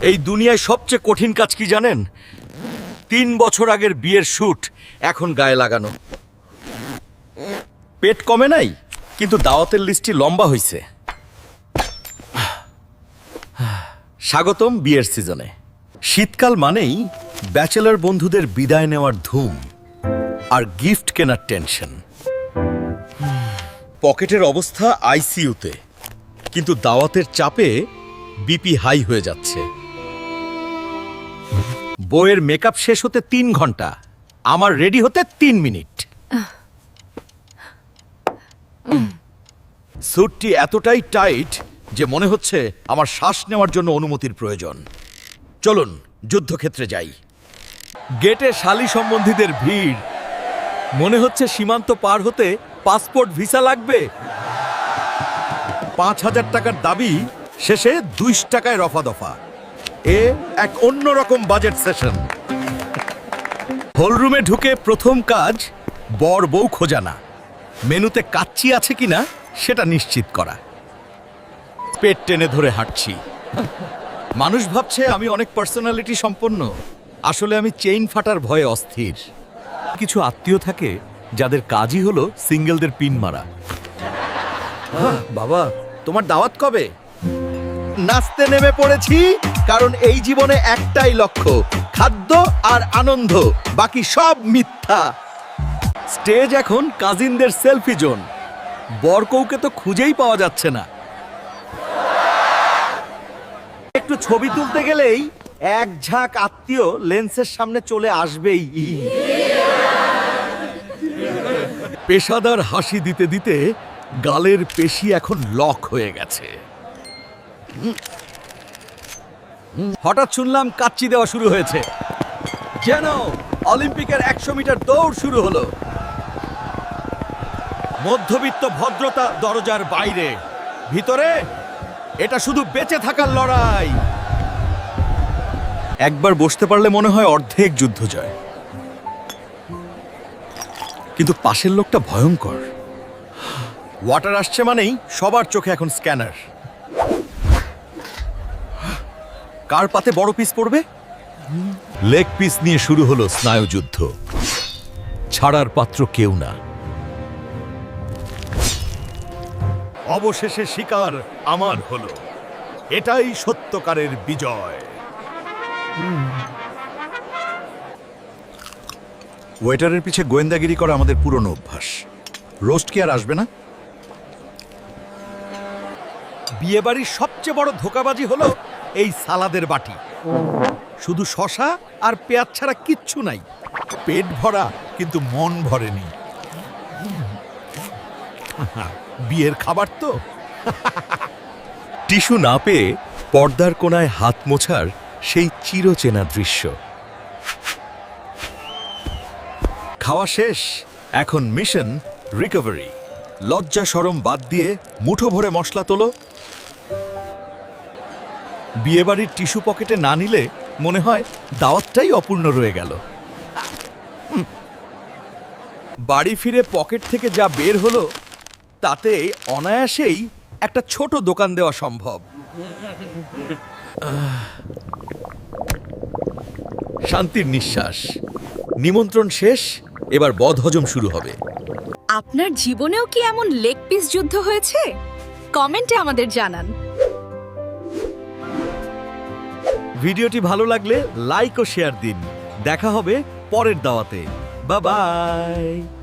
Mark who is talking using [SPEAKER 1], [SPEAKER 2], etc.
[SPEAKER 1] এই দুনিয়ায় সবচেয়ে কঠিন কাজ কি জানেন? তিন বছর আগের বিয়ের শ্যুট এখন গায়ে লাগানো। পেট কমে নাই, কিন্তু দাওয়াতের লিস্টটি লম্বা হইছে। স্বাগতম বিয়ের সিজনে। শীতকাল মানেই ব্যাচেলর বন্ধুদের বিদায় নেওয়ার ধুম আর গিফট কেনার টেনশন। পকেটের অবস্থা আইসিইউতে, কিন্তু দাওয়াতের চাপে বিপি হাই হয়ে যাচ্ছে। বইয়ের মেকআপ শেষ হতে তিন ঘণ্টা। আমার রেডি হতে তিন মিনিট। স্যুটটি এতটাই টাইট যে মনে হচ্ছে আমার শ্বাস নেওয়ার জন্য অনুমতির প্রয়োজন। চলুন, যুদ্ধক্ষেত্রে যাই। গেটে শালি সম্বন্ধীদের ভিড়। মনে হচ্ছে সীমান্ত পার হতে পাসপোর্ট ভিসা লাগবে। পাঁচ হাজার টাকার দাবি শেষে দুইশ টাকায় রফা দফা এ এক অন্যরকম বাজেট সেশন হলরুমে ঢুকে প্রথম কাজ, বর বউ খোঁজানা মেনুতে কাচ্চি আছে কিনা, সেটা নিশ্চিত করা। পেট টেনে ধরে হাঁটছি। মানুষ ভাবছে আমি অনেক পার্সোনালিটি সম্পন্ন। আসলে আমি চেইন ফাটার ভয়ে অস্থির। কিছু আত্মীয় থাকে, যাদের কাজই হলো সিঙ্গেলদের পিন মারা। বাবা, তোমার দাওয়াত কবে? নাচতে নেমে পড়েছি। কারণ এই জীবনে একটাই লক্ষ্য, খাদ্য আর আনন্দ, বাকি সব মিথ্যা। স্টেজ এখন কাজিনদের সেলফি জোন। বরকৌকে তো খুঁজেই পাওয়া যাচ্ছে না। একটু ছবি তুলতে গেলেই এক ঝাঁক আত্মীয় লেন্সের সামনে চলে আসবেই। পেশাদার হাসি দিতে দিতে গালের পেশি এখন লক হয়ে গেছে। হঠাৎ শুনলাম কাচ্চি দেওয়া শুরু হয়েছে। যেন অলিম্পিকের একশো মিটার দৌড় শুরু হলো। মধ্যবিত্ত ভদ্রতা দরজার বাইরে। ভিতরে, এটা শুধু বেঁচে থাকার লড়াই। একবার বসতে পারলে মনে হয় অর্ধেক যুদ্ধ জয় কিন্তু পাশের লোকটা ভয়ঙ্কর। ওয়াটার আসছে মানেই সবার চোখে এখন স্ক্যানার কার পাতে বড় পিস পড়বে? লেগ পিস নিয়ে শুরু হলো স্নায়ুযুদ্ধ। ছাড়ার পাত্র কেউ না। অবশেষে শিকার আমার হলো। এটাই সত্যকারের বিজয়। ওয়েটারের পিছে গোয়েন্দাগিরি করা আমাদের পুরনো অভ্যাস। রোস্ট কি আর আসবে না? বিয়েবাড়ির সবচেয়ে বড় ধোকাবাজি হলো এই সালাদের বাটি। শুধু শশা আর পেঁয়াজ ছাড়া কিচ্ছু নাই। পেট ভরা কিন্তু মন ভরেনি। বিয়ের খাবার তো। টিস্যু না পেয়ে পর্দার কোনায় হাত মোছার সেই চিরচেনা দৃশ্য। খাওয়া শেষ এখন মিশন রিকভারি লজ্জা সরম বাদ দিয়ে মুঠো ভরে মশলা তোলো বিয়েবাড়ির টিস্যু পকেটে না নিলে মনে হয় দাওয়াতটাই অপূর্ণ রয়ে গেল। বাড়ি ফিরে পকেট থেকে যা বের হলো, তাতে অনায়াসেই একটা ছোট দোকান দেওয়া সম্ভব। শান্তির নিঃশ্বাস। নিমন্ত্রণ শেষ, এবার বদহজম শুরু হবে।
[SPEAKER 2] আপনার জীবনেও কি এমন লেগ পিস যুদ্ধ হয়েছে? কমেন্টে আমাদের জানান।
[SPEAKER 1] ভিডিওটি ভালো লাগলে লাইক ও শেয়ার দিন। দেখা হবে পরের দাওয়াতে। বাবাই বাই